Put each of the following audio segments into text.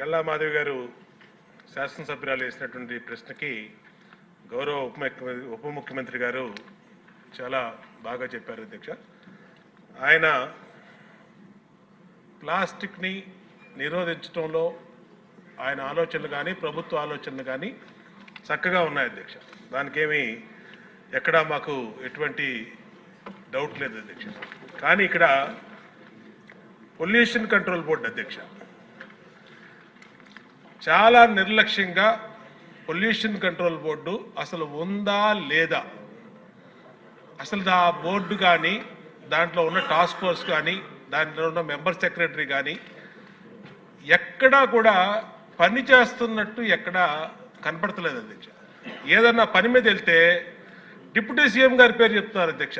గల్లా మాధవి గారు శాసనసభ్యురాలు వేసినటువంటి ప్రశ్నకి గౌరవ ఉప ముఖ్య- ఉప ముఖ్యమంత్రి గారు చాలా బాగా చెప్పారు అధ్యక్ష. ఆయన ప్లాస్టిక్ని నిరోధించడంలో ఆయన ఆలోచనలు కానీ ప్రభుత్వ ఆలోచనలు కానీ చక్కగా ఉన్నాయి అధ్యక్ష. దానికేమీ ఎక్కడా మాకు ఎటువంటి డౌట్ లేదు అధ్యక్ష. కానీ ఇక్కడ పొల్యూషన్ కంట్రోల్ బోర్డు అధ్యక్ష. చాలా నిర్లక్ష్యంగా పొల్యూషన్ కంట్రోల్ బోర్డు అసలు ఉందా లేదా? అసలు ఆ బోర్డు కానీ దాంట్లో ఉన్న టాస్క్ ఫోర్స్ కానీ దాంట్లో ఉన్న మెంబర్ సెక్రటరీ కానీ ఎక్కడా కూడా పని చేస్తున్నట్టు ఎక్కడా కనపడతలేదు అధ్యక్ష. ఏదన్నా పని మీద వెళ్తే డిప్యూటీ సీఎం గారి పేరు చెప్తున్నారు అధ్యక్ష.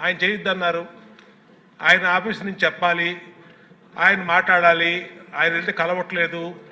ఆయన చేయొద్దన్నారు. ఆయన ఆఫీస్ నుంచి చెప్పాలి. ఆయన మాట్లాడాలి. ఆయన వెళ్తే కలవట్లేదు.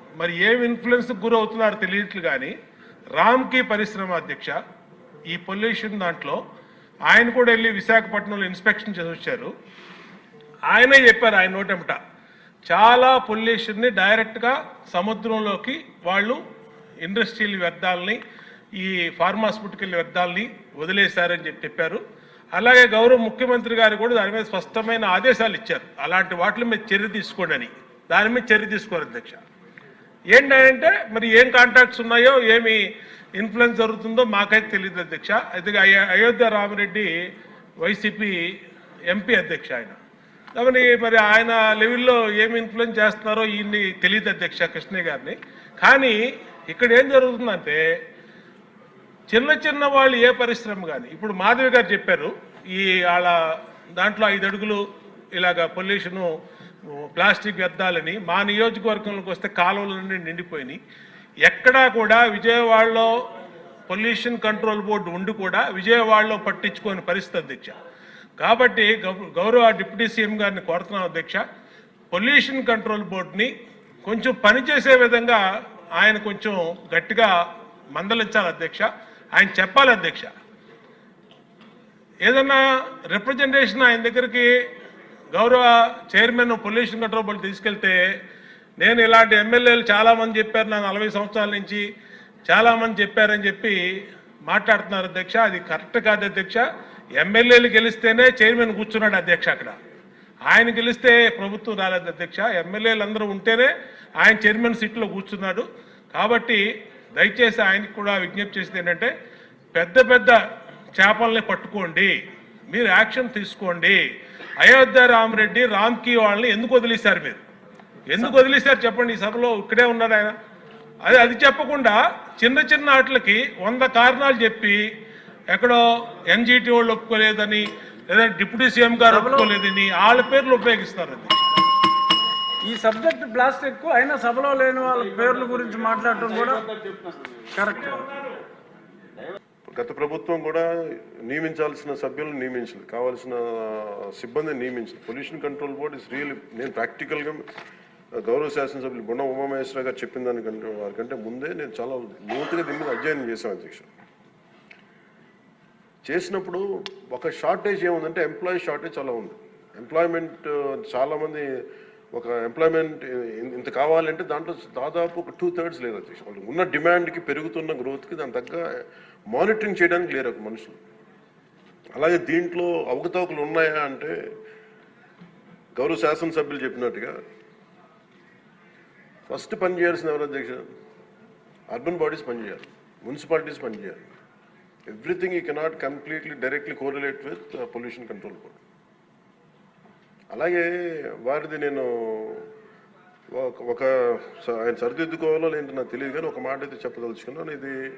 మరి ఏం ఇన్ఫ్లుయెన్స్ గురవుతున్నారో తెలియట్లు కానీ రామ్కి పరిశ్రమ అధ్యక్ష ఈ పొల్యూషన్ దాంట్లో ఆయన కూడా వెళ్ళి విశాఖపట్నంలో ఇన్స్పెక్షన్ చేసి వచ్చారు. ఆయనే చెప్పారు ఆయన నోటెమిట చాలా పొల్యూషన్ని డైరెక్ట్గా సముద్రంలోకి వాళ్ళు ఇండస్ట్రియల్ వ్యర్థాలని ఈ ఫార్మాస్యూటికల్ వ్యర్థాలని వదిలేశారని చెప్పి చెప్పారు. అలాగే గౌరవ ముఖ్యమంత్రి గారు కూడా దాని మీద స్పష్టమైన ఆదేశాలు ఇచ్చారు. అలాంటి వాటి మీద చర్య తీసుకోండి అని. దాని మీద చర్య తీసుకోరు అధ్యక్ష. ఏంటంటే మరి ఏం కాంటాక్ట్స్ ఉన్నాయో ఏమి ఇన్ఫ్లుయెన్స్ జరుగుతుందో మాకైతే తెలియదు అధ్యక్ష. అయితే అయోధ్య రామిరెడ్డి వైసీపీ ఎంపీ అధ్యక్ష ఆయన. కాబట్టి మరి ఆయన లెవెల్లో ఏమి ఇన్ఫ్లుయెన్స్ చేస్తున్నారో ఈయన్ని తెలియదు అధ్యక్ష కృష్ణయ్య గారిని. కానీ ఇక్కడ ఏం జరుగుతుందంటే చిన్న చిన్న వాళ్ళు ఏ పరిశ్రమ కానీ ఇప్పుడు మాధవి గారు చెప్పారు ఈ వాళ్ళ దాంట్లో ఐదు అడుగులు ఇలాగ పొల్యూషను ప్లాస్టిక్ వ్యర్థాలని మా నియోజకవర్గంలోకి వస్తే కాలువలన్నీ నిండిపోయినాయి. ఎక్కడా కూడా విజయవాడలో పొల్యూషన్ కంట్రోల్ బోర్డు ఉండి కూడా విజయవాడలో పట్టించుకోని పరిస్థితి అధ్యక్ష. కాబట్టి గౌ- గౌరవ డిప్యూటీ సీఎం గారిని కోరుతున్నాం అధ్యక్ష. పొల్యూషన్ కంట్రోల్ బోర్డుని కొంచెం పనిచేసే విధంగా ఆయన కొంచెం గట్టిగా మందలించాలి అధ్యక్ష. ఆయన చెప్పాలి అధ్యక్ష. ఏదన్నా రిప్రజెంటేషన్ ఆయన దగ్గరికి గౌరవ చైర్మన్ పొల్యూషన్ కంట్రోల్ బోర్డు తీసుకెళ్తే నేను ఇలాంటి ఎమ్మెల్యేలు చాలామంది చెప్పారు నా నలభై సంవత్సరాల నుంచి చాలామంది చెప్పారని చెప్పి మాట్లాడుతున్నారు అధ్యక్ష. అది కరెక్ట్ కాదు అధ్యక్ష. ఎమ్మెల్యేలు గెలిస్తేనే చైర్మన్ కూర్చున్నాడు అధ్యక్ష అక్కడ. ఆయన గెలిస్తే ప్రభుత్వం రాలేదు అధ్యక్ష. ఎమ్మెల్యేలు అందరూ ఉంటేనే ఆయన చైర్మన్ సీట్లో కూర్చున్నాడు. కాబట్టి దయచేసి ఆయనకు కూడా విజ్ఞప్తి చేసింది ఏంటంటే పెద్ద పెద్ద చేపల్ని పట్టుకోండి. మీరు యాక్షన్ తీసుకోండి. అయోధ్య రామరెడ్డి రామ్కి వాళ్ళని ఎందుకు వదిలేశారు మీరు? ఎందుకు వదిలేశారు చెప్పండి ఈ సభలో ఇక్కడే ఉన్నాడు ఆయన. అది అది చెప్పకుండా చిన్న చిన్న వాటికి వంద కారణాలు చెప్పి ఎక్కడో ఎన్జిటి వాళ్ళు ఒప్పుకోలేదని లేదా డిప్యూటీ సీఎం గారు ఒప్పుకోలేదని వాళ్ళ పేర్లు ఉపయోగిస్తారు అది. ఈ సబ్జెక్ట్ ప్లాస్టిక్ అయినా సభలో లేని వాళ్ళ పేర్ల గురించి మాట్లాడటం కూడా కరెక్ట్. గత ప్రభుత్వం కూడా నియమించాల్సిన సభ్యులను నియమించలేదు కావాల్సిన సిబ్బందిని నియమించింది. Pollution control board is real నేను ప్రాక్టికల్గా గౌరవ శాసనసభ్యులు గుణ ఉమామహేశ్వర గారు చెప్పిన దానికంటే వారికంటే ముందే నేను చాలా లోతుగా దీని మీద అధ్యయనం చేశాను అధ్యక్ష చేసినప్పుడు ఒక షార్టేజ్ ఏముందంటే ఎంప్లాయీ షార్టేజ్ చాలా ఉంది. ఎంప్లాయ్మెంట్ చాలామంది ఒక ఎంప్లాయ్మెంట్ ఇంత కావాలంటే దాంట్లో దాదాపు ఒక టూ థర్డ్స్ లేదు అధ్యక్ష ఉన్న డిమాండ్కి పెరుగుతున్న గ్రోత్కి దాని తగ్గ మానిటరింగ్ చేయడానికి లేరు ఒక మనుషులు. అలాగే దీంట్లో అవకతవకలు ఉన్నాయా అంటే గౌరవ శాసనసభ్యులు చెప్పినట్టుగా ఫస్ట్ పని చేయాల్సిన ఎవరు అధ్యక్ష? అర్బన్ బాడీస్ పనిచేయాలి మున్సిపాలిటీస్ పనిచేయాలి everything you cannot completely directly correlate with pollution control board. అలాగే వారిది నేను ఒక- ఆయన సరిదిద్దుకోవాలో లేదంటే నాకు తెలియదు కానీ ఒక మాట అయితే చెప్పదలుచుకున్నాను. ఇది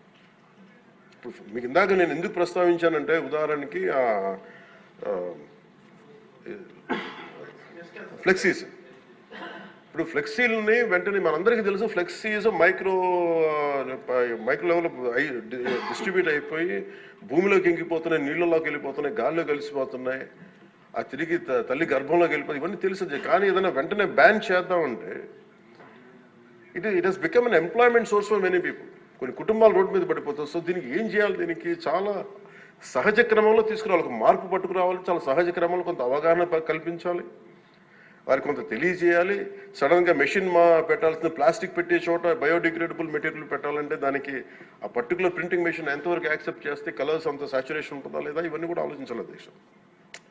మీకు ఇందాక నేను ఎందుకు ప్రస్తావించానంటే ఉదాహరణకి ఆ, ఫ్లెక్సీస్. ఇప్పుడు ఫ్లెక్సీలని వెంటనే మనందరికీ తెలుసు ఫ్లెక్సీస్ మైక్రో మైక్రో లెవెల్ అయి డిస్ట్రిబ్యూట్ అయిపోయి భూమిలోకి ఇంకిపోతున్నాయి నీళ్ళలోకి వెళ్ళిపోతున్నాయి గాల్లో కలిసిపోతున్నాయి ఆ తిరిగి తల్లి గర్భంలోకి వెళ్ళిపోతుంది ఇవన్నీ తెలుసు కానీ ఏదైనా వెంటనే బ్యాన్ చేద్దామంటే it it has become an employment source for many people. కొన్ని కుటుంబాలు రోడ్డు మీద పడిపోతాయి. సో దీనికి ఏం చేయాలి? దీనికి చాలా సహజ క్రమంలో తీసుకురావాలి. ఒక మార్పు పట్టుకురావాలి. చాలా సహజ క్రమంలో కొంత అవగాహన కల్పించాలి. వారికి కొంత తెలియజేయాలి. సడన్గా మెషిన్ మా పెట్టాల్సిన ప్లాస్టిక్ పెట్టే చోట బయోడిగ్రేడబుల్ మెటీరియల్ పెట్టాలంటే దానికి ఆ పర్టికులర్ ప్రింటింగ్ మెషిన్ ఎంతవరకు యాక్సెప్ట్ చేస్తే కలర్స్ అంత సాచురేషన్ ఉంటుందా లేదా? ఇవన్నీ కూడా ఆలోచించాలి దేశం.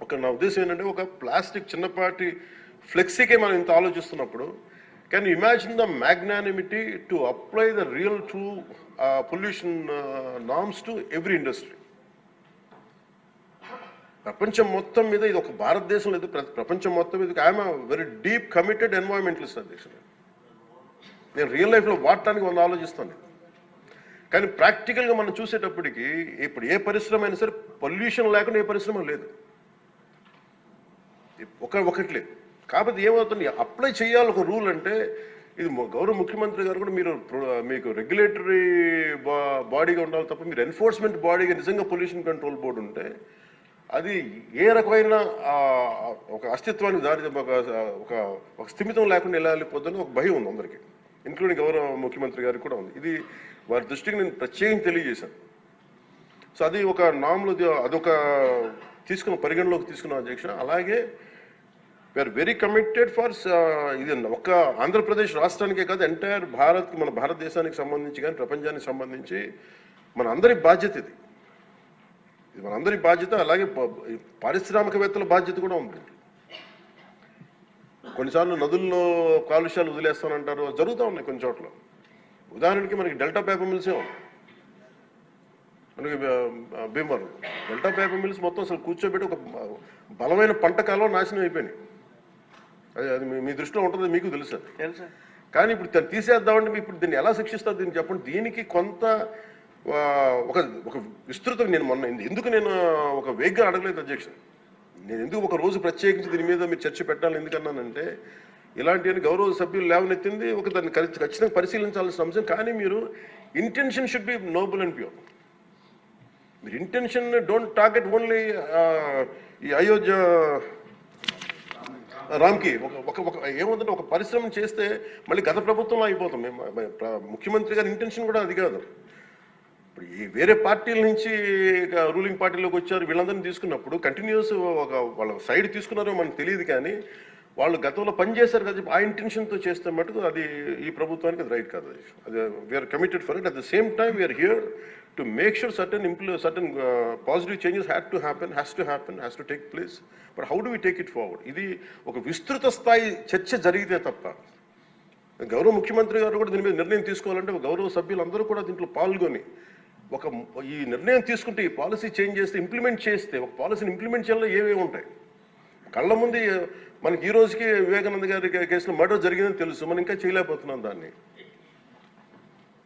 ఒక నా ఉద్దేశం ఏంటంటే ఒక ప్లాస్టిక్ చిన్నపాటి ఫ్లెక్సీకే మనం ఇంత ఆలోచిస్తున్నప్పుడు can imagine to apply to apply the real true pollution norms to every industry ప్రపంచం మొత్తం మీద ఇది ఒక భారతదేశం లేదు. ప్రపంచం మొత్తం మీద I'm very deep committed environmentalist అధ్యక్షుడు నేను రియల్ లైఫ్లో వాడటానికి వంద ఆలోచిస్తాను? కానీ ప్రాక్టికల్గా మనం చూసేటప్పటికి ఇప్పుడు ఏ పరిశ్రమ అయినా సరే పొల్యూషన్ లేకుండా ఏ పరిశ్రమ లేదు. ఒక ఒకటి లేదు. కాకపోతే ఏమవుతుంది? అప్లై చేయాలి ఒక రూల్ అంటే ఇది గౌరవ ముఖ్యమంత్రి గారు కూడా మీరు మీకు రెగ్యులేటరీ బాడీగా ఉండాలి తప్ప మీరు ఎన్ఫోర్స్మెంట్ బాడీగా నిజంగా పొల్యూషన్ కంట్రోల్ బోర్డు ఉంటే అది ఏ రకమైన ఒక అస్తిత్వానికి దారి ఒక ఒక స్థిమితం లేకుండా ఎలా పోద్దని ఒక భయం ఉంది అందరికీ. ఇంక్లూడింగ్ గౌరవ ముఖ్యమంత్రి గారికి కూడా ఉంది. ఇది వారి దృష్టికి నేను ప్రత్యేకంగా తెలియజేశాను. సో అది ఒక నామ్లో అదొక తీసుకున్న పరిగణలోకి తీసుకున్న అధ్యక్ష అలాగే వీఆర్ వెరీ కమిటెడ్ ఫర్ ఇది ఒక ఆంధ్రప్రదేశ్ రాష్ట్రానికే కాదు ఎంటైర్ భారత్ మన భారతదేశానికి సంబంధించి కానీ ప్రపంచానికి సంబంధించి మన అందరి బాధ్యత ఇది. ఇది మనందరి బాధ్యత అలాగే పారిశ్రామికవేత్తల బాధ్యత కూడా ఉంది. కొన్నిసార్లు నదుల్లో కాలుష్యాలు వదిలేస్తానంటారు జరుగుతూ ఉన్నాయి కొన్ని చోట్ల. ఉదాహరణకి మనకి డెల్టా పేపర్ మిల్సే ఉంది. మనకి భీమవరం. డెల్టా పేపర్ మిల్స్ మొత్తం అసలు కూర్చోబెట్టి ఒక బలమైన పంట కాలం నాశనం అయిపోయినాయి. అది అది మీ- దృష్టిలో ఉంటుంది మీకు తెలుసు. కానీ ఇప్పుడు దాన్ని తీసేద్దామంటే ఇప్పుడు దీన్ని ఎలా శిక్షిస్తారు దీన్ని చెప్పండి. దీనికి కొంత ఒక ఒక విస్తృత నేను మొన్న ఎందుకు నేను ఒక వేగ్గా అడగలేదు అధ్యక్ష? నేను ఎందుకు ఒక రోజు ప్రత్యేకించి దీని మీద మీరు చర్చ పెట్టాలి ఎందుకన్నానంటే ఇలాంటి గౌరవ సభ్యులు లేవనెత్తింది ఒక దాన్ని ఖచ్చి- ఖచ్చితంగా పరిశీలించాల్సిన అంశం. కానీ మీరు intention should be noble and pure మీరు ఇంటెన్షన్ డోంట్ టార్గెట్ ఓన్లీ ఈ అయోధ్య రామ్కి ఒక ఒక ఒక ఏముందంటే ఒక పరిశ్రమ చేస్తే మళ్ళీ గత ప్రభుత్వంలో అయిపోతాం. మేము ముఖ్యమంత్రి గారి ఇంటెన్షన్ కూడా అది కాదు. ఇప్పుడు ఈ వేరే పార్టీల నుంచి రూలింగ్ పార్టీలోకి వచ్చారు. వీళ్ళందరినీ తీసుకున్నప్పుడు కంటిన్యూస్ ఒక వాళ్ళ సైడ్ తీసుకున్నారో మనకు తెలియదు కానీ వాళ్ళు గతంలో పనిచేశారు కదా ఆ ఇంటెన్షన్తో చేస్తే మటుకు అది ఈ ప్రభుత్వానికి అది రైట్ కాదు. అది. We're committed for it at the same time we're here to make sure certain ఇంప్లూ certain positive changes had to happen has to happen has to take place but how do we take it forward ఇది ఒక విస్తృత స్థాయి చర్చ జరిగితే తప్ప గౌరవ ముఖ్యమంత్రి గారు కూడా దీని మీద నిర్ణయం తీసుకోవాలంటే గౌరవ సభ్యులందరూ కూడా దీంట్లో పాల్గొని ఒక ఈ నిర్ణయం తీసుకుంటే ఈ పాలసీ చేంజ్ చేస్తే ఇంప్లిమెంట్ చేస్తే ఒక పాలసీని ఇంప్లిమెంట్ చేయాలో ఏమేమి ఉంటాయి? కళ్ళ ముందు మనకి ఈ రోజుకి వివేకానంద గారి కేసులో మర్డర్ జరిగిందని తెలుసు మనం ఇంకా చేయలేకపోతున్నాం దాన్ని.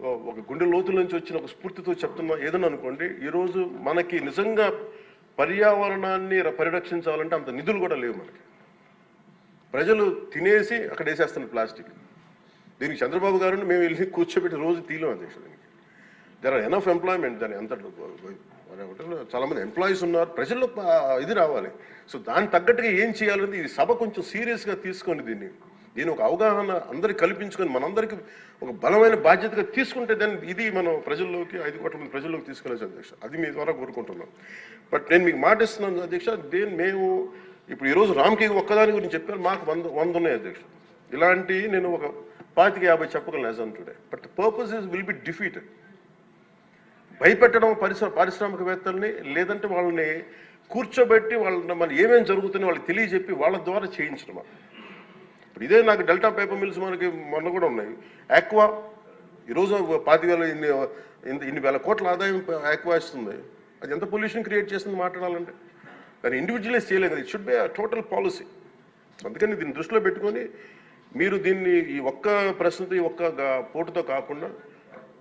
ఒక గుండె లోతుల నుంచి వచ్చిన ఒక స్ఫూర్తితో చెప్తున్నా ఏదని అనుకోండి ఈరోజు మనకి నిజంగా పర్యావరణాన్ని పరిరక్షించాలంటే అంత నిధులు కూడా లేవు మనకి. ప్రజలు తినేసి అక్కడ వేసేస్తున్నారు ప్లాస్టిక్. దీనికి చంద్రబాబు గారిని మేము వెళ్ళి కూర్చోబెట్టి రోజు తీలం అధ్యక్ష దీనికి. దర్ ఆర్ ఎనఫ్ ఎంప్లాయ్మెంట్ దాని ఎంత చాలా మంది ఎంప్లాయీస్ ఉన్నారు ప్రజల్లో ఇది రావాలి. సో దానికి తగ్గట్టుగా ఏం చేయాలనేది ఈ సభ కొంచెం సీరియస్గా తీసుకోండి దీన్ని. దీని ఒక అవగాహన అందరికి కల్పించుకొని మనందరికీ ఒక బలమైన బాధ్యతగా తీసుకుంటే దాన్ని ఇది మనం ప్రజల్లోకి ఐదు కోట్ల మంది ప్రజల్లోకి తీసుకెళ్ళచ్చు అధ్యక్ష. అది మీ ద్వారా కోరుకుంటున్నాం. బట్ నేను మీకు మాట ఇస్తున్నాను అధ్యక్ష దేని మేము ఇప్పుడు ఈరోజు రామ్కి ఒక్కదాని గురించి చెప్పారు మాకు వంద వంద ఉన్నాయి అధ్యక్ష. ఇలాంటి నేను ఒక పాతిక యాభై చెప్పగలను as today but purpose is will be defeated భయపెట్టడం పరిశ్ర పారిశ్రామికవేత్తల్ని లేదంటే వాళ్ళని కూర్చోబెట్టి వాళ్ళని మన ఏమేమి జరుగుతున్నాయి వాళ్ళకి తెలియజెప్పి వాళ్ళ ద్వారా చేయించడం ఇప్పుడు ఇదే నాకు డెల్టా పేపర్ మిల్స్ మనకి మొన్న కూడా ఉన్నాయి. ఆక్వా ఈరోజు పాతి వేల ఇన్ని ఇన్ని- ఇన్ని వేల కోట్ల ఆదాయం ఆక్వా ఇస్తుంది. అది ఎంత పొల్యూషన్ క్రియేట్ చేస్తుంది మాట్లాడాలంటే? దాన్ని ఇండివిజువలైజ్ చేయలేదు కదా. It should be total policy అందుకని దీన్ని దృష్టిలో పెట్టుకొని మీరు దీన్ని ఈ ఒక్క ప్రశ్నతో ఈ ఒక్క పోటుతో కాకుండా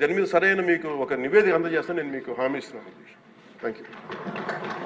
దాని మీద సరైన మీకు ఒక నివేదిక అందజేస్తాను. నేను మీకు హామీ ఇస్తున్నాను. Thank you